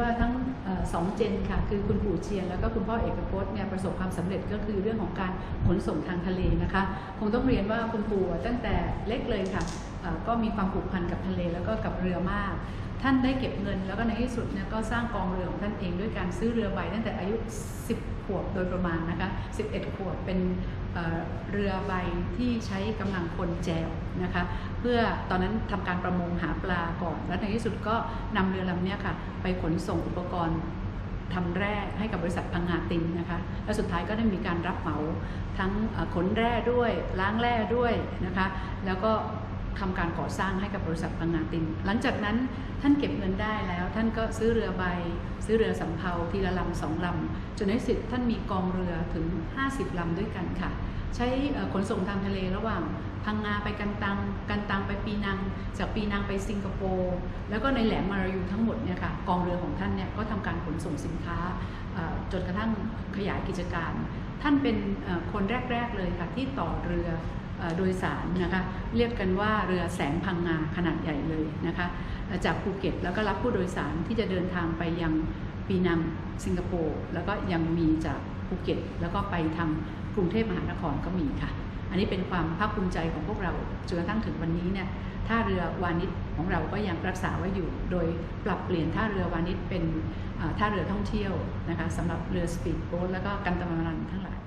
ว่าทั้งสองเจนค่ะ คือคุณปู่เชียน แล้วก็คุณพ่อเอกพจน์เนี่ยประสบความสำเร็จก็คือเรื่องของการขนส่งทางทะเลนะคะ คงต้องเรียนว่าคุณปู่ตั้งแต่เล็กเลยค่ะ ก็มีความผูกพันกับทะเลแล้วก็กับเรือมาก ท่านได้เก็บเงิน แล้วก็ในที่สุดเนี่ยก็สร้างกองเรือของท่านเองด้วยการซื้อเรือใบตั้งแต่อายุ 10 ขวบโดยประมาณนะคะ 11 ขวบเป็นเเรือใบที่ใช้กำลังคนแจวนะคะเพื่อตอนนั้นทำการประมงหาปลาก่อน แล้วในที่สุดก็นำเรือลำนี้ค่ะไปขนส่งอุปกรณ์ทำแร่ให้กับบริษัทพังงาตินนะคะ และสุดท้ายก็ได้มีการรับเหมาทั้งขนแร่ด้วยล้างแร่ด้วยนะคะ แล้วก็ ทำการก่อสร้างให้กับบริษัทพังงาติน หลังจากนั้นท่านเก็บเงินได้แล้ว ท่านก็ซื้อเรือใบ ซื้อเรือสำเภาทีละลำสองลำจนในสุดท่านมีกองเรือถึง 50 ลำด้วยกันค่ะ ใช้ขนส่งทางทะเลระหว่างพังงาไปกันตัง กันตังไปปีนัง จากปีนังไปสิงคโปร์แล้วก็ในแหลมมารายูทั้งหมดเนี่ยค่ะกองเรือของท่านเนี่ยก็ทำการขนส่งสินค้าจนกระทั่งขยายกิจการ ท่านเป็นคนแรก ๆเลยค่ะที่ต่อเรือ โดยสารนะคะเรียกกันว่าเรือแสงพังงาขนาดใหญ่เลยนะคะจากภูเก็ตแล้วก็รับผู้โดยสารที่จะเดินทางไปยังปีนังสิงคโปร์แล้วก็ยังมีจากภูเก็ต แล้วก็ไปทางกรุงเทพมหานครก็มีค่ะ อันนี้เป็นความภาคภูมิใจของพวกเราจนกระทั่งถึงวันนี้เนี่ยท่าเรือวานิชของเราก็ยังรักษาไว้อยู่ โดยปรับเปลี่ยนท่าเรือวานิชเป็นท่าเรือท่องเที่ยวนะคะสำหรับเรือสปีดโบ๊ทแล้วก็กันตะมารันทั้งหลาย